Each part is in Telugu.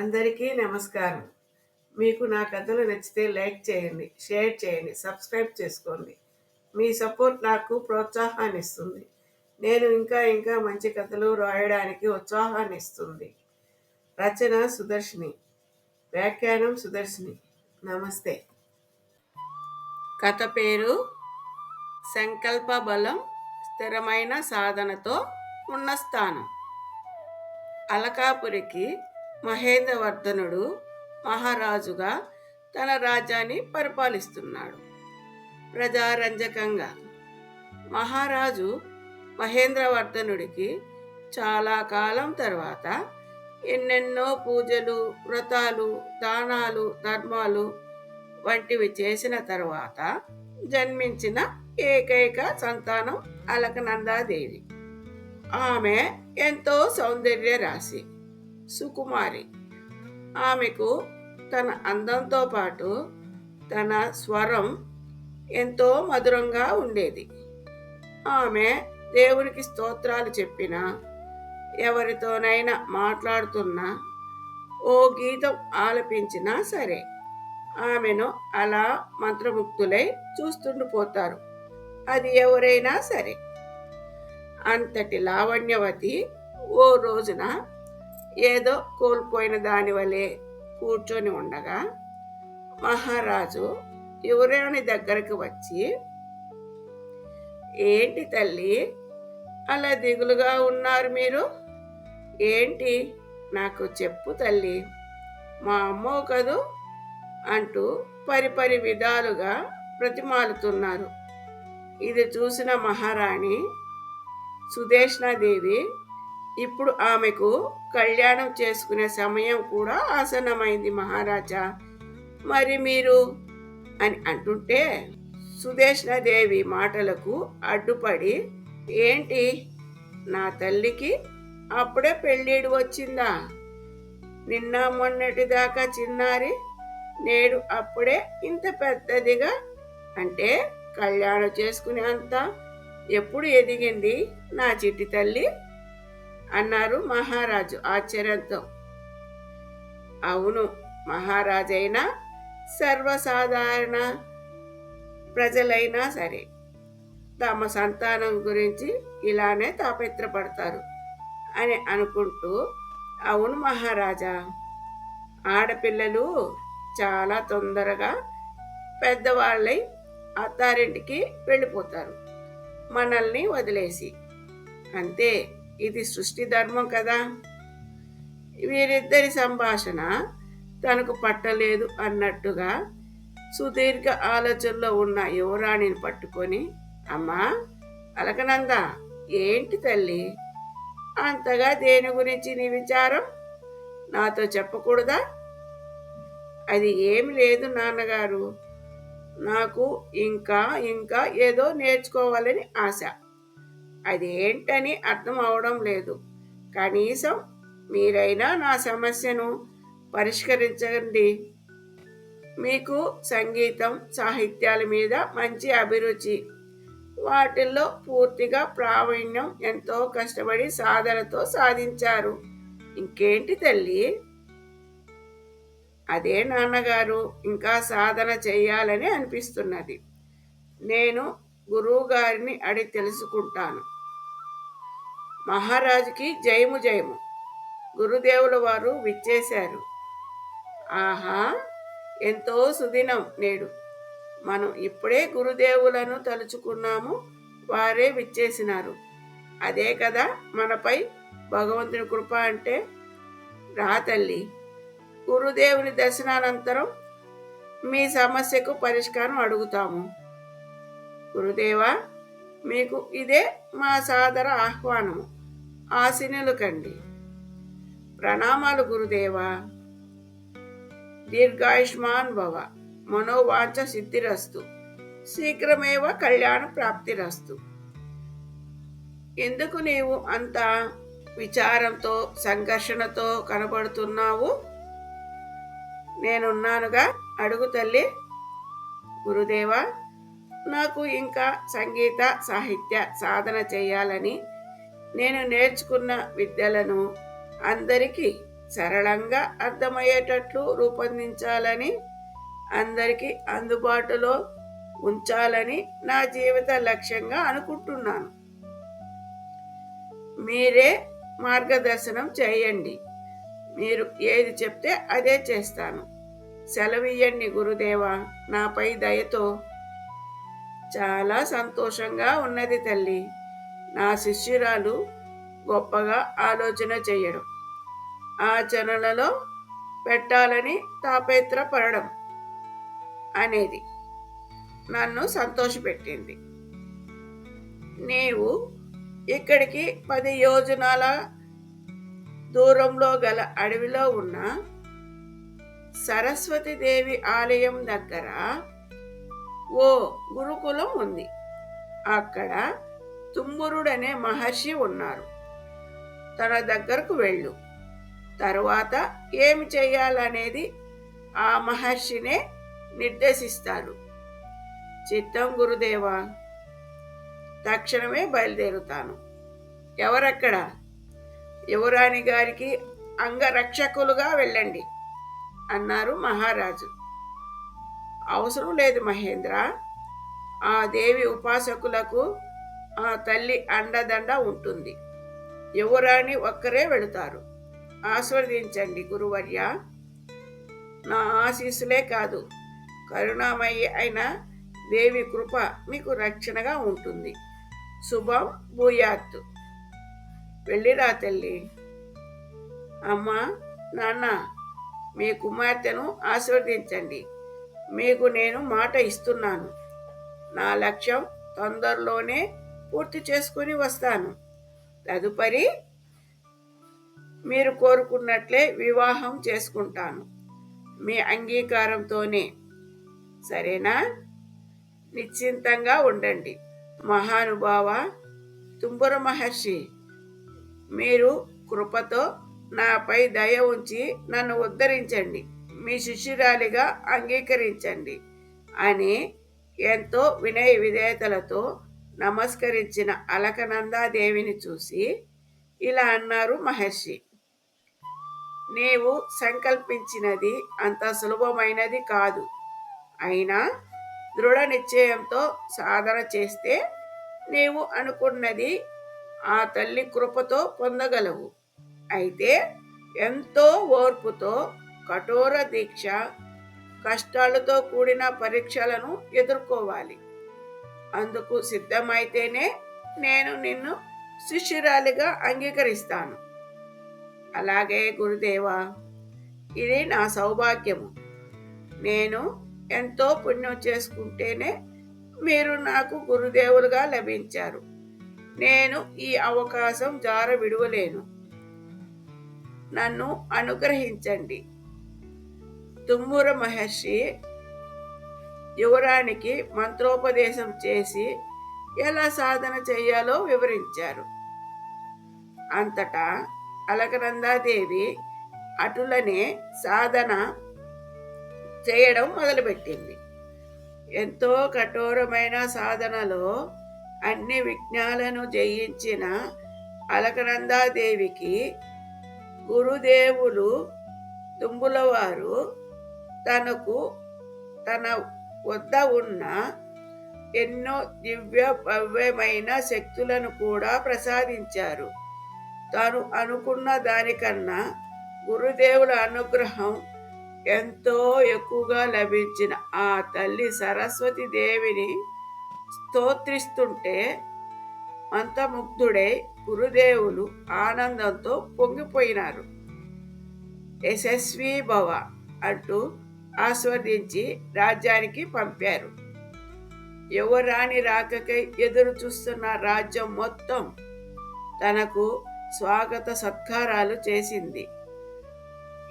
అందరికీ నమస్కారం. మీకు నా కథలు నచ్చితే లైక్ చేయండి షేర్ చేయండి సబ్స్క్రైబ్ చేసుకోండి. మీ సపోర్ట్ నాకు ప్రోత్సాహాన్ని ఇస్తుంది నేను ఇంకా ఇంకా మంచి కథలు రాయడానికి ఉత్సాహాన్ని ఇస్తుంది రచన సుదర్శిని. వ్యాఖ్యానం సుదర్శిని. నమస్తే. కథ పేరు సంకల్ప బలం స్థిరమైన సాధనతో ఉన్న స్థానం. అలకాపురికి మహేంద్రవర్ధనుడు మహారాజుగా తన రాజ్యాన్ని పరిపాలిస్తున్నాడు. ప్రజారంజకంగా మహారాజు మహేంద్రవర్ధనుడికి చాలా కాలం తర్వాత ఎన్నెన్నో పూజలు వ్రతాలు దానాలు ధర్మాలు వంటివి చేసిన తర్వాత జన్మించిన ఏకైక సంతానం అలకనందాదేవి. ఆమె ఎంతో సౌందర్య రాశి సుకుమారి. ఆమెకు తన అందంతో పాటు తన స్వరం ఎంతో మధురంగా ఉండేది. ఆమె దేవునికి స్తోత్రాలు చెప్పిన ఎవరితోనైనా మాట్లాడుతున్నా ఓ గీతం ఆలపించినా సరే ఆమెను అలా మంత్రముక్తులై చూస్తుండిపోతారు అది ఎవరైనా సరే. అంతటి లావణ్యవతి ఓ రోజున ఏదో కోల్పోయిన దాని వలె కూర్చొని ఉండగా మహారాజు యువరాణి దగ్గరకు వచ్చి ఏంటి తల్లి అలా దిగులుగా ఉన్నారు మీరు? ఏంటి? నాకు చెప్పు తల్లి మా అమ్మో కదూ? అంటూ పరిపరి విధాలుగా ప్రతిమాలుతున్నారు ఇది చూసిన మహారాణి సుదేష్ణాదేవి ఇప్పుడు ఆమెకు కళ్యాణం చేసుకునే సమయం కూడా ఆసన్నమైంది మహారాజా. మరి మీరు అని అంటుంటే సుదేష్ణదేవి మాటలకు అడ్డుపడి ఏంటి నా తల్లికి అప్పుడే పెళ్ళిడు వచ్చిందా? నిన్న మొన్నటి దాకా చిన్నారి నేడు అప్పుడే ఇంత పెద్దదిగా? అంటే కళ్యాణం చేసుకునే అంత ఎప్పుడు ఎదిగింది నా చిట్టి తల్లి? అన్నారు మహారాజు ఆశ్చర్యంతో. అవును మహారాజైనా సర్వసాధారణ ప్రజలైనా సరే తమ సంతానం గురించి ఇలానే తాపత్రపడతారు అని అనుకుంటూ అవును మహారాజా ఆడపిల్లలు చాలా తొందరగా పెద్దవాళ్ళై అత్తారింటికి వెళ్ళిపోతారు మనల్ని వదిలేసి. అంతే ఇది సృష్టి ధర్మం కదా. వీరిద్దరి సంభాషణ తనకు పట్టలేదు అన్నట్టుగా సుదీర్ఘ ఆలోచనలో ఉన్న యువరాణిని పట్టుకొని అమ్మా అలకనంద? ఏంటి తల్లి? అంతగా దేని గురించి నీ విచారం? నాతో చెప్పకూడదా? అది ఏమి లేదు నాన్నగారు. నాకు ఇంకా ఇంకా ఏదో నేర్చుకోవాలని ఆశ. అదేంటని అర్థం అవడం లేదు. కనీసం మీరైనా నా సమస్యను పరిష్కరించండి. మీకు సంగీతం సాహిత్యాల మీద మంచి అభిరుచి వాటిల్లో పూర్తిగా ప్రావీణ్యం ఎంతో కష్టపడి సాధనతో సాధించారు. ఇంకేంటి తల్లి? అదే నాన్నగారు ఇంకా సాధన చేయాలని అనిపిస్తున్నది. నేను గురువు గారిని అడిగి తెలుసుకుంటాను. మహారాజుకి జయము జయము. గురుదేవుల వారు విచ్చేశారు. ఆహా ఎంతో సుదినం నేడు. మనం ఇప్పుడే గురుదేవులను తలుచుకున్నాము వారే విచ్చేసినారు. అదే కదా మనపై భగవంతుని కృప అంటే? రా తల్లి గురుదేవుని దర్శనానంతరం మీ సమస్యకు పరిష్కారం అడుగుతాము. గురుదేవా మీకు ఇదే మా సాదర ఆహ్వానము. ఆశీనులు కండి ప్రణామాలు గురుదేవా. దీర్ఘాయుష్మాన్ భవ. మనోవాంఛ సిద్ధిరస్తు. శీఘ్రమేవ కళ్యాణ ప్రాప్తిరస్తు. ఎందుకు నీవు అంత విచారంతో సంఘర్షణతో కనబడుతున్నావు? నేనున్నానుగా? అడుగు తల్లి. గురుదేవా నాకు ఇంకా సంగీత సాహిత్య సాధన చేయాలని నేను నేర్చుకున్న విద్యలను అందరికీ సరళంగా అర్థమయ్యేటట్లు రూపొందించాలని అందరికీ అందుబాటులో ఉంచాలని నా జీవిత లక్ష్యంగా అనుకుంటున్నాను. మీరే మార్గదర్శనం చేయండి. మీరు ఏది చెప్తే అదే చేస్తాను. సెలవియ్యండి గురుదేవా నాపై దయతో. చాలా సంతోషంగా ఉన్నది తల్లి. నా శిష్యురాలు గొప్పగా ఆలోచన చేయడం. ఆచరణలో పెట్టాలని తాపేత్రపడడం అనేది నన్ను సంతోషపెట్టింది. నీవు ఇక్కడికి పది యోజనాల దూరంలో గల అడవిలో ఉన్న సరస్వతిదేవి ఆలయం దగ్గర ఓ గురుకులం ఉంది. అక్కడ తుమ్మురుడనే మహర్షి ఉన్నారు. తన దగ్గరకు వెళ్ళు. తరువాత ఏమి చేయాలనేది ఆ మహర్షినే నిర్దేశిస్తాడు. చిత్తం గురుదేవా. తక్షణమే బయలుదేరుతాను. ఎవరక్కడ? యువరాణి గారికి అంగరక్షకులుగా వెళ్ళండి అన్నారు మహారాజు. అవసరం లేదు మహేంద్ర. ఆ దేవి ఉపాసకులకు ఆ తల్లి అండదండ ఉంటుంది. యువరాణి ఒక్కరే వెళతారు. ఆస్వాదించండి గురువర్య. నా ఆశీస్సులే కాదు. కరుణామయ్య అయిన దేవి కృప మీకు రక్షణగా ఉంటుంది. శుభం భూయాత్తు వెళ్ళిరా తల్లి. అమ్మా నాన్న మీ కుమార్తెను ఆశీర్వదించండి. మీకు నేను మాట ఇస్తున్నాను. నా లక్ష్యం తొందరలోనే పూర్తి చేసుకుని వస్తాను. తదుపరి మీరు కోరుకున్నట్లే వివాహం చేసుకుంటాను. మీ అంగీకారంతోనే. సరేనా? నిశ్చింతంగా ఉండండి. మహానుభావ తుంబుర మహర్షి మీరు కృపతో నాపై దయ ఉంచి నన్ను ఉద్ధరించండి. మీ శిష్యురాలిగా అంగీకరించండి. అని ఎంతో వినయ విధేయతలతో నమస్కరించిన అలకనందాదేవిని చూసి ఇలా అన్నారు మహర్షి. నీవు సంకల్పించినది అంత సులభమైనది కాదు. అయినా దృఢ నిశ్చయంతో సాధన చేస్తే నీవు అనుకున్నది ఆ తల్లి కృపతో పొందగలవు. అయితే ఎంతో ఓర్పుతో కఠోర దీక్ష కష్టాలతో కూడిన పరీక్షలను ఎదుర్కోవాలి. అందుకు సిద్ధమైతేనే నేను నిన్ను శిష్యురాలిగా అంగీకరిస్తాను. అలాగే గురుదేవా ఇది నా సౌభాగ్యము. నేను ఎంతో పుణ్యం చేసుకుంటేనే మీరు నాకు గురుదేవులుగా లభించారు. నేను ఈ అవకాశం జార విడువలేను. నన్ను అనుగ్రహించండి. తుమ్మూర మహర్షి యువరానికి మంత్రోపదేశం చేసి ఎలా సాధన చేయాలో వివరించారు. అంతటా అలకనందాదేవి అటులనే సాధన చేయడం మొదలుపెట్టింది. ఎంతో కఠోరమైన సాధనలో అన్ని విఘ్నాలను జయించిన అలకనందాదేవికి గురుదేవులు తుంబులవారు తనకు తన వద్ద ఉన్న ఎన్నో దివ్య భవ్యమైన శక్తులను కూడా ప్రసాదించారు. తాను అనుకున్న దానికన్నా గురుదేవుల అనుగ్రహం ఎంతో ఎక్కువగా లభించిన ఆ తల్లి సరస్వతి దేవిని స్తోత్రిస్తుంటే మంతముగ్ధుడై గురుదేవులు ఆనందంతో పొంగిపోయినారు. యశస్వి భవ అంటూ ఆస్వాదించి రాజ్యానికి పంపారు. యువరాణి రాకకై ఎదురు చూస్తున్న రాజ్యం మొత్తం తనకు స్వాగత సత్కారాలు చేసింది.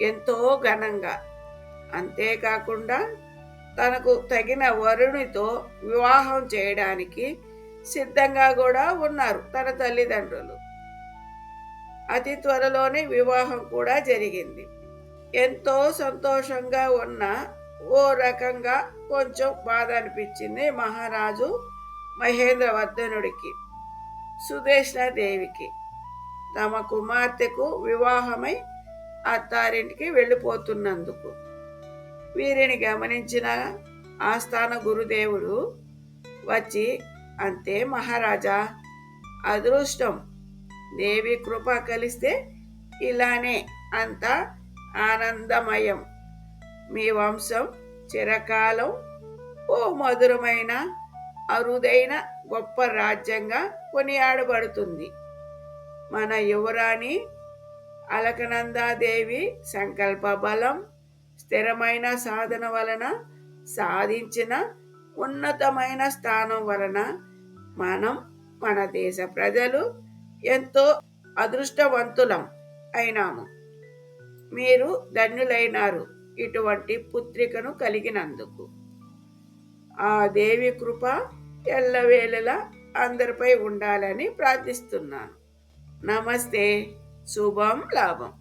ఎంతో ఘనంగా. అంతేకాకుండా తనకు తగిన వరుణితో వివాహం చేయడానికి సిద్ధంగా కూడా ఉన్నారు తన తల్లిదండ్రులు. అతి త్వరలోనే వివాహం కూడా జరిగింది. ఎంతో సంతోషంగా ఉన్న ఓ రకంగా కొంచెం బాధ అనిపించింది మహారాజు మహేంద్రవర్ధనుడికి సుదేష్ణాదేవికి తమ కుమార్తెకు వివాహమై అత్తారింటికి వెళ్ళిపోతున్నందుకు. వీరిని గమనించిన ఆస్థాన గురుదేవుడు వచ్చి అంతే మహారాజా అదృష్టం. దేవి కృప కలిస్తే ఇలానే అంతా ఆనందమయం. మీ వంశం చిరకాలం ఓ మధురమైన అరుదైన గొప్ప రాజ్యంగా కొనియాడబడుతుంది. మన యువరాణి అలకనందాదేవి సంకల్ప బలం స్థిరమైన సాధన వలన సాధించిన ఉన్నతమైన స్థానం వలన మనం మన దేశ ప్రజలు ఎంతో అదృష్టవంతులం అయినాము. మీరు ధన్యులైనారు ఇటువంటి పుత్రికను కలిగినందుకు. ఆ దేవి కృప ఎల్లవేళలా అందరిపై ఉండాలని ప్రార్థిస్తున్నాను. నమస్తే. శుభం లాభం.